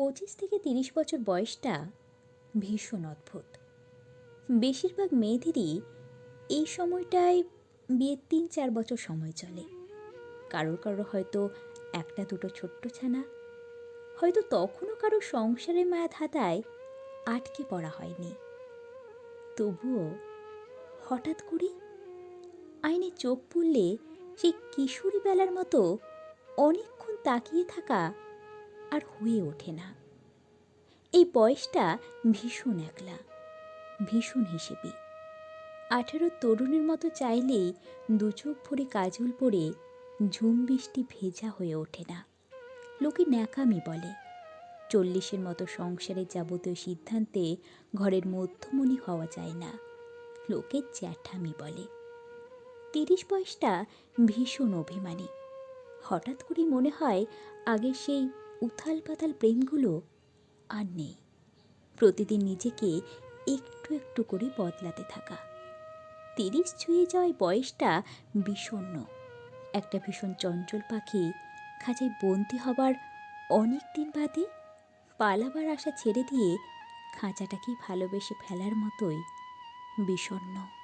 পঁচিশ থেকে তিরিশ বছর বয়সটা ভীষণ অদ্ভুত। বেশিরভাগ মেয়েদেরই এই সময়টায় বিয়ের তিন চার বছর সময় চলে। কারোর কারোর হয়তো একটা দুটো ছোট্ট ছানা, হয়তো তখনও কারও সংসারের মায়া ধাঁধায় আটকে পড়া হয়নি। তবুও হঠাৎ করে আইনে চোখ পড়লে সেই কিশোরী বেলার মতো অনেকক্ষণ তাকিয়ে থাকা আর হয়ে ওঠে না। এই বয়সটা ভীষণ একলা, ভীষণ হিসেবে। আঠেরো তরুণের মতো চাইলেই দু চোখ ভরে কাজল পরে ঝুম বৃষ্টি ভেজা হয়ে ওঠে না। লোকে ন্যাকামি বলে। চল্লিশের মতো সংসারের যাবতীয় সিদ্ধান্তে ঘরের মধ্যমণি হওয়া যায় না। লোকে জ্যাঠামি বলে। তিরিশ বয়সটা ভীষণ অভিমানী। হঠাৎ করে মনে হয় আগের সেই উথাল পাতাল প্রেমগুলো আর নেই। প্রতিদিন নিজেকে একটু একটু করে বদলাতে থাকা। তিরিশ ছুঁয়ে যাওয়ায় বয়সটা বিষণ্ণ। একটা ভীষণ চঞ্চল পাখি খাঁচায় বন্দি হবার অনেক দিন বাদে পালাবার আশা ছেড়ে দিয়ে খাঁচাটাকেই ভালোবেসে ফেলার মতোই বিষণ্ণ।